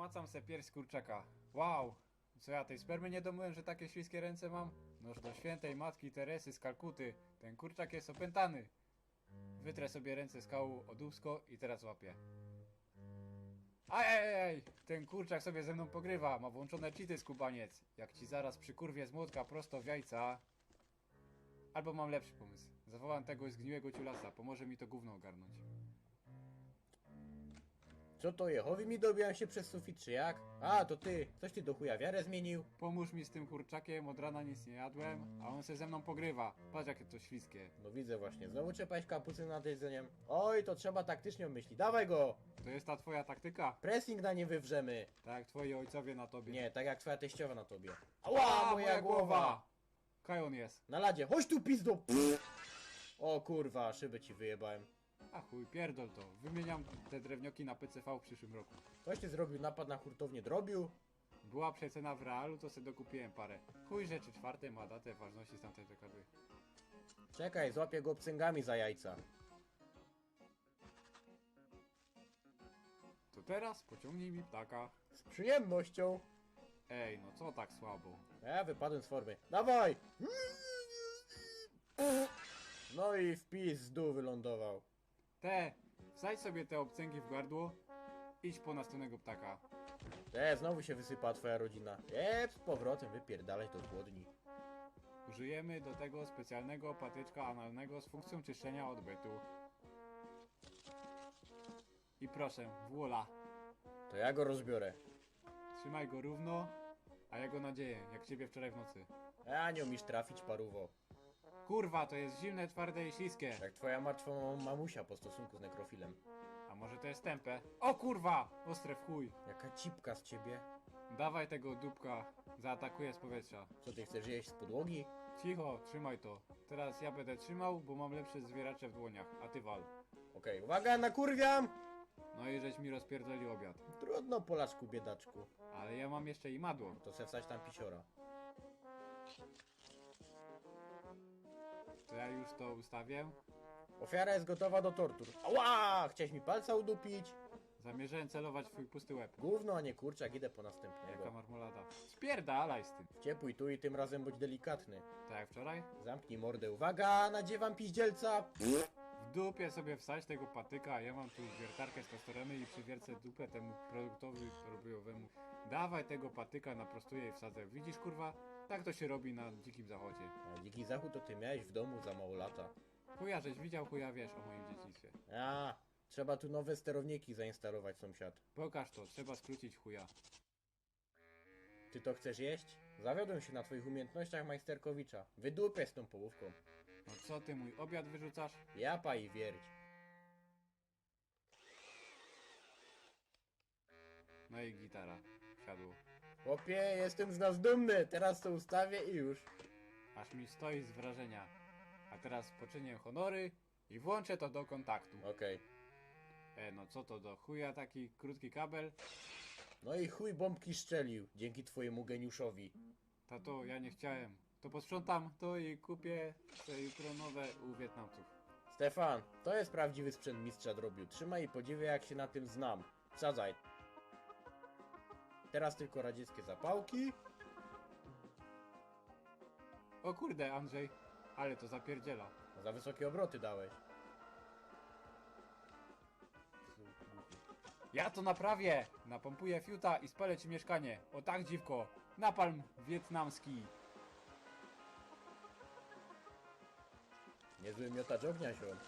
Macam se pierś kurczaka. Wow! Co ja tej spermy nie domyłem, że takie śliskie ręce mam? Noż do świętej matki Teresy z Kalkuty. Ten kurczak jest opętany. Wytrę sobie ręce z kału o dubsko i teraz łapię. Ajajaj! Ten kurczak sobie ze mną pogrywa. Ma włączone cheaty skubaniec. Jak ci zaraz przykurwie z młotka prosto w jajca. Albo mam lepszy pomysł. Zawołam tego zgniłego ciulasa. Pomoże mi to gówno ogarnąć. Co to Jehowi mi dobijam się przez sufit, czy jak? A, to ty. Coś ty do chuja wiarę zmienił? Pomóż mi z tym kurczakiem, od rana nic nie jadłem, a on se ze mną pogrywa. Patrz jakie to śliskie. No widzę właśnie. Znowu trzepałeś kapucy nad jedzeniem. Oj, to trzeba taktycznie myśli. Dawaj go! To jest ta twoja taktyka? Pressing na nie wywrzemy. Tak jak twoi ojcowie na tobie. Nie, tak jak twoja teściowa na tobie. Ła, Ała, moja głowa! Kajon jest. Na ladzie. Chodź tu, pizdo! O kurwa, szyby ci wyjebałem. A chuj, pierdol to. Wymieniam te drewnioki na PCV w przyszłym roku. Ktoś ty zrobił napad na hurtownię drobiu? Była przecena w realu, to se dokupiłem parę. Chuj rzeczy czwarte ma datę ważności z tamtej dekady. Czekaj, złapię go obcęgami za jajca. To teraz pociągnij mi ptaka. Z przyjemnością. Ej, no co tak słabo? Ja wypadłem z formy. Dawaj! No i wpis z dół wylądował. Te, wsadź sobie te obcęgi w gardło. Idź po następnego ptaka. E, znowu się wysypała twoja rodzina. Jeb, z powrotem wypierdalać do głodni. Użyjemy do tego specjalnego patyczka analnego z funkcją czyszczenia odbytu. I proszę, wola. To ja go rozbiorę. Trzymaj go równo, a ja go nadzieję, jak ciebie wczoraj w nocy. A nie umiesz trafić, paruwo. Kurwa, to jest zimne, twarde i śliskie. Jak twoja martwa mam- mamusia po stosunku z nekrofilem. A może to jest tępe? O kurwa! Ostre w chuj. Jaka cipka z ciebie. Dawaj tego dupka, zaatakuję z powietrza. Co ty chcesz jeść z podłogi? Cicho, trzymaj to. Teraz ja będę trzymał, bo mam lepsze zwieracze w dłoniach, a ty wal. Okej, uwaga, nakurwiam! No i żeś mi rozpierdolił obiad. Trudno, Polaczku, biedaczku. Ale ja mam jeszcze i madło. To se wstać tam pisiora. To ja już to ustawię. Ofiara jest gotowa do tortur. Ała! Chciałeś mi palca udupić? Zamierzałem celować w twój pusty łeb. Gówno, a nie kurczak, idę po następnego. Jaka marmolada. Spierdalaj z tym. Wciepłuj tu i tym razem bądź delikatny. Tak jak wczoraj? Zamknij mordę, uwaga, nadziewam piździelca! W dupie sobie wstać tego patyka, a ja mam tu wiertarkę z testosterony i przywiercę dupę temu produktowi robojowemu. Dawaj tego patyka, naprostuję i wsadzę. Widzisz kurwa? Tak to się robi na dzikim zachodzie. A dziki zachód to ty miałeś w domu za mało lata. Chuja żeś widział, chuja wiesz o moim dzieciństwie. A, trzeba tu nowe sterowniki zainstalować, sąsiad. Pokaż to, trzeba skrócić chuja. Ty to chcesz jeść? Zawiodłem się na twoich umiejętnościach majsterkowicza. Wydupię z tą połówką. Co ty mój obiad wyrzucasz? Japa i wierć. No i gitara. Siadło. Chłopie, jestem z nas dumny, teraz to ustawię i już. Aż mi stoi z wrażenia. A teraz poczynię honory i włączę to do kontaktu. Okej. E, no co to do chuja taki krótki kabel? No i chuj bombki szczelił, dzięki twojemu geniuszowi. Tato, ja nie chciałem. To posprzątam to i kupię te jutro nowe u Wietnamców. Stefan, to jest prawdziwy sprzęt mistrza drobiu. Trzymaj i podziwiaj jak się na tym znam. Wsadzaj. Teraz tylko radzieckie zapałki. O kurde, Andrzej, ale to zapierdziela. Za wysokie obroty dałeś. Ja to naprawię! Napompuję fiuta i spalę ci mieszkanie. O tak, dziwko. Napalm wietnamski. Niezły miotacz ognia ziom.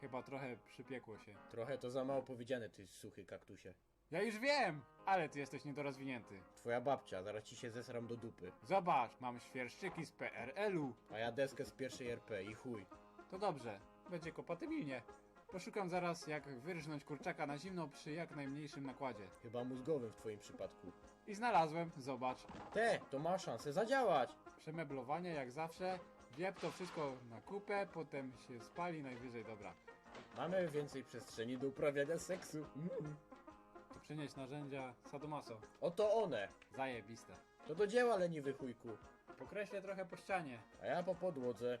Chyba trochę przypiekło się. Trochę to za mało powiedziane, ty suchy kaktusie. Ja już wiem, ale ty jesteś niedorozwinięty. Twoja babcia, zaraz ci się zesram do dupy. Zobacz, mam świerszczyki z PRL-u. A ja deskę z pierwszej RP i chuj. To dobrze, będzie kompatybilnie. Poszukam zaraz, jak wyrżnąć kurczaka na zimno przy jak najmniejszym nakładzie. Chyba mózgowym w twoim przypadku. I znalazłem, zobacz. Te, to ma szansę zadziałać. Przemeblowanie jak zawsze. Wiep to wszystko na kupę, potem się spali najwyżej, dobra. Mamy więcej przestrzeni do uprawiania seksu. Mm. To przynieść narzędzia sadomaso. Oto one. Zajebiste. To do dzieła, leniwy chujku. Pokreślę trochę po ścianie. A ja po podłodze.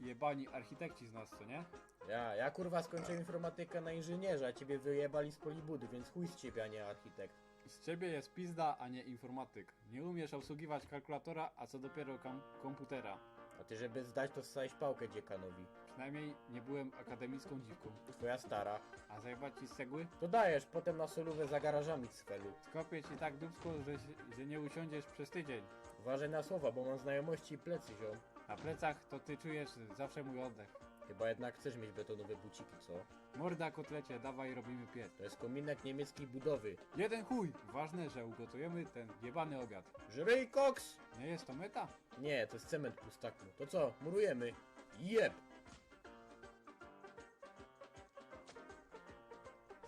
Jebani architekci z nas, co nie? Ja, ja kurwa skończyłem informatykę na inżynierza, ciebie wyjebali z polibudy, więc chuj z ciebie, a nie architekt. Z ciebie jest pizda, a nie informatyk. Nie umiesz obsługiwać kalkulatora, a co dopiero kam- komputera. A ty żeby zdać to ssałeś pałkę dziekanowi. Przynajmniej nie byłem akademicką dziwką. Twoja stara. A zajebać ci z cegły? To dajesz, potem na solówę za garażami z felu. Skopię ci tak dupsko, że, się- że nie usiądziesz przez tydzień. Uważaj na słowa, bo mam znajomości i plecy ziom. Na plecach to ty czujesz zawsze mój oddech. Chyba jednak chcesz mieć betonowe buciki, co? Morda kotlecie, dawaj robimy piec. To jest kominek niemieckiej budowy. Jeden chuj! Ważne, że ugotujemy ten jebany obiad. Żryj koks! Nie jest to meta? Nie, to jest cement pustaku. To co, murujemy? Jeb!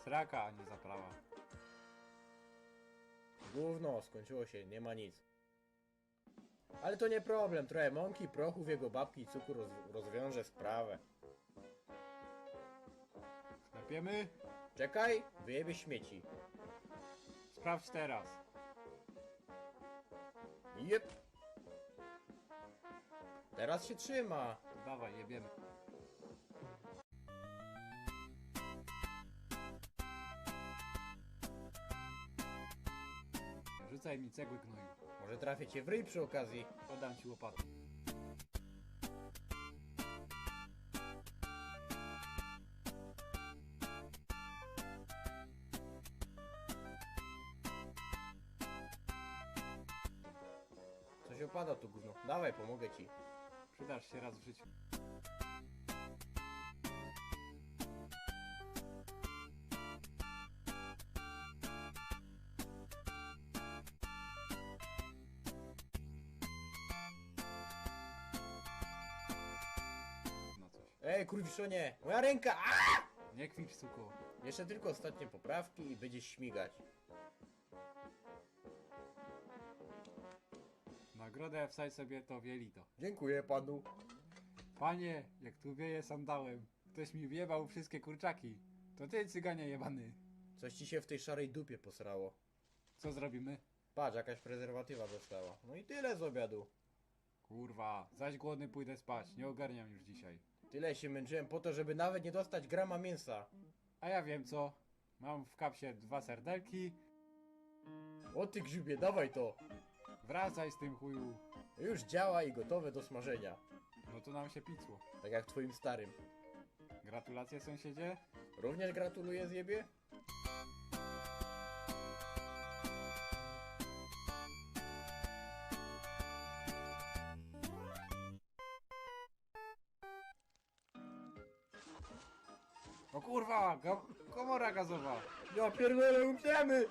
Sraka, a nie zaprawa. Gówno, skończyło się, nie ma nic. Ale to nie problem, trochę mąki, prochu w jego babki i cukru roz rozwiąże sprawę. Klepiemy? Czekaj, wyjebie śmieci. Sprawdź teraz. Jep! Teraz się trzyma. Dawaj, jebiemy. Rzucaj mi cegły gnoju. Może trafię cię w ryj przy okazji. Podam ci łopatę. Coś opada tu gówno. Dawaj, pomogę ci. Przydasz się raz w życiu. Ej, kurwiszonie, moja ręka! A! Nie kwicz, suko. Jeszcze tylko ostatnie poprawki i będziesz śmigać. Nagrodę wsadź sobie to w jelito. Dziękuję panu. Panie, jak tu wieje sandałem. Ktoś mi wjebał wszystkie kurczaki. To ty, cyganie jebany. Coś ci się w tej szarej dupie posrało. Co zrobimy? Patrz, jakaś prezerwatywa została. No i tyle z obiadu. Kurwa, zaś głodny pójdę spać. Nie ogarniam już dzisiaj. Tyle się męczyłem po to, żeby nawet nie dostać grama mięsa. A ja wiem co. Mam w kapsie dwa serdelki. O ty grzybie, dawaj to! Wracaj z tym chuju. Już działa i gotowe do smażenia. No to nam się picło. Tak jak twoim starym. Gratulacje sąsiedzie. Również gratuluję zjebie? O kurwa, ga komora gazowa. Ja pierdolę, umrzemy!